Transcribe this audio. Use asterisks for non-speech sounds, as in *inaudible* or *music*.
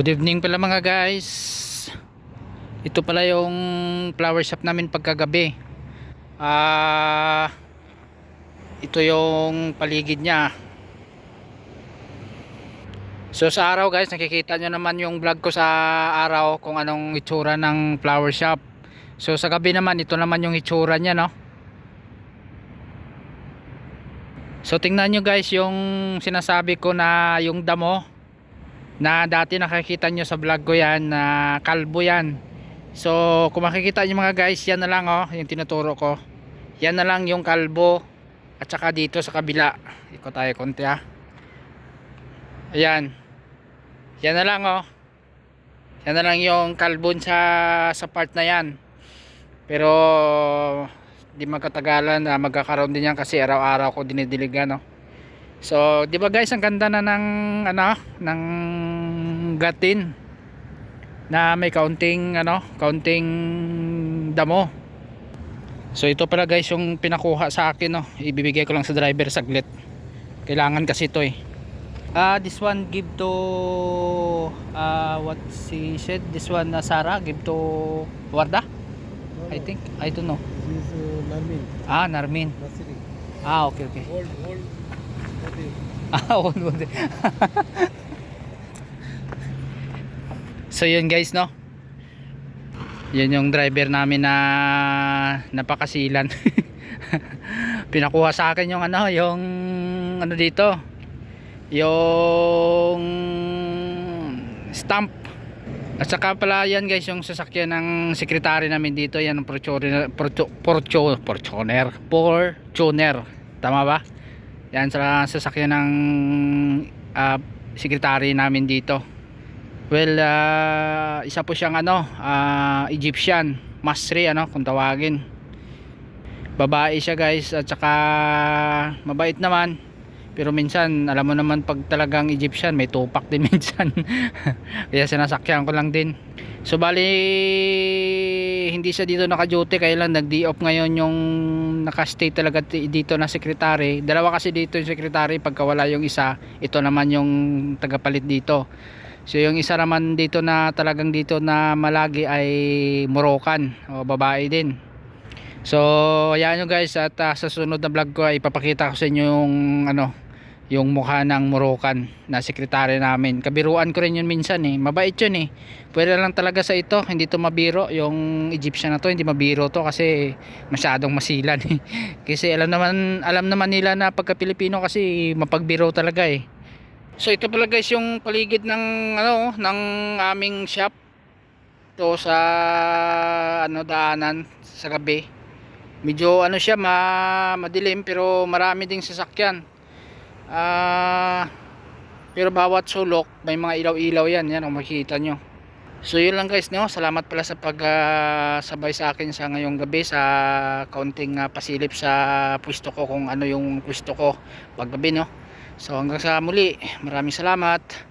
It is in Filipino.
Good evening pala mga guys. Ito pala yung flower shop namin pagkagabi. Ah ito yung paligid niya. So sa araw guys, nakikita nyo naman yung vlog ko sa araw kung anong itsura ng flower shop. So sa gabi naman, ito naman yung itsura niya no. So tingnan nyo guys yung sinasabi ko na yung damo na dati nakikita nyo sa vlog ko yan na kalbo yan. So kung makikita nyo mga guys yan na lang oh yung tinuturo ko. Yan na lang yung kalbo at saka dito sa kabila. Ikot tayo konti ah. Ayan. Yan na lang oh. Yan na lang yung kalbon sa sa part na yan. Pero di magkatagalan na magkakaroon din yan kasi araw-araw ko dinidiligan no So, 'di ba guys, ang ganda na ng ano, ng gatin na may kaunting ano, kaunting damo. So, ito pala guys yung pinakuha sa akin, no. Ibibigay ko lang sa driver saglit. Kailangan kasi ito eh. Ah, this one give to uh, what she said, this one uh, Sarah give to Warda? I think, I don't know. This is uh, Narmin, Ah, Narmin. Nasiri. Ah, okay, okay. Old, old. Ah, old model. so yun guys no. Yun yung driver namin na napakasilan. *laughs* Pinakuha sa akin yung ano, yung ano dito. Yung stamp. At saka pala yan guys yung sasakyan ng sekretary namin dito. Yan ang Fortuner, Fortu- Fortu- Fortuner, Fortuner. Tama ba? Yan sa sasakyan ng ah, sekretary namin dito. Well, ah, isa po siyang ano, ah, Egyptian, Masri ano kung tawagin. Babae siya guys at saka mabait naman. Pero minsan, alam mo naman pag talagang Egyptian, may tupak din *laughs* minsan. Kaya sinasakyan ko lang din. So bali hindi siya dito naka-duty kaya lang nag-day off ngayon yung naka-stay talaga dito na secretary. Dalawa kasi dito yung secretary pagka wala yung isa, ito naman yung tagapalit dito. So yung isa naman dito na talagang dito na malagi ay Moroccan o babae din. So ayan nyo guys at ah, sa sunod na vlog ko ay ipapakita ko sa inyo yung ano yung mukha ng Moroccan na sekretary namin. Kabiruan ko rin yun minsan eh. Mabait yun eh. Pwede lang talaga sa ito. Hindi to mabiro. Yung Egyptian na to hindi mabiro to kasi masyadong masilan eh. *laughs* kasi alam naman, alam naman nila na pagka Pilipino kasi mapagbiro talaga eh. So ito pala guys yung paligid ng ano ng aming shop. To sa ano daanan sa gabi. Medyo ano siya ma madilim pero marami ding sasakyan. Ah pero bawat sulok may mga ilaw-ilaw yan yan kung makikita nyo. So yun lang guys no? Salamat pala sa pag ah, sabay sa akin sa ngayong gabi sa kaunting ah, pasilip sa pwesto ko kung ano yung pwesto ko paggabi no? So hanggang sa muli. Maraming salamat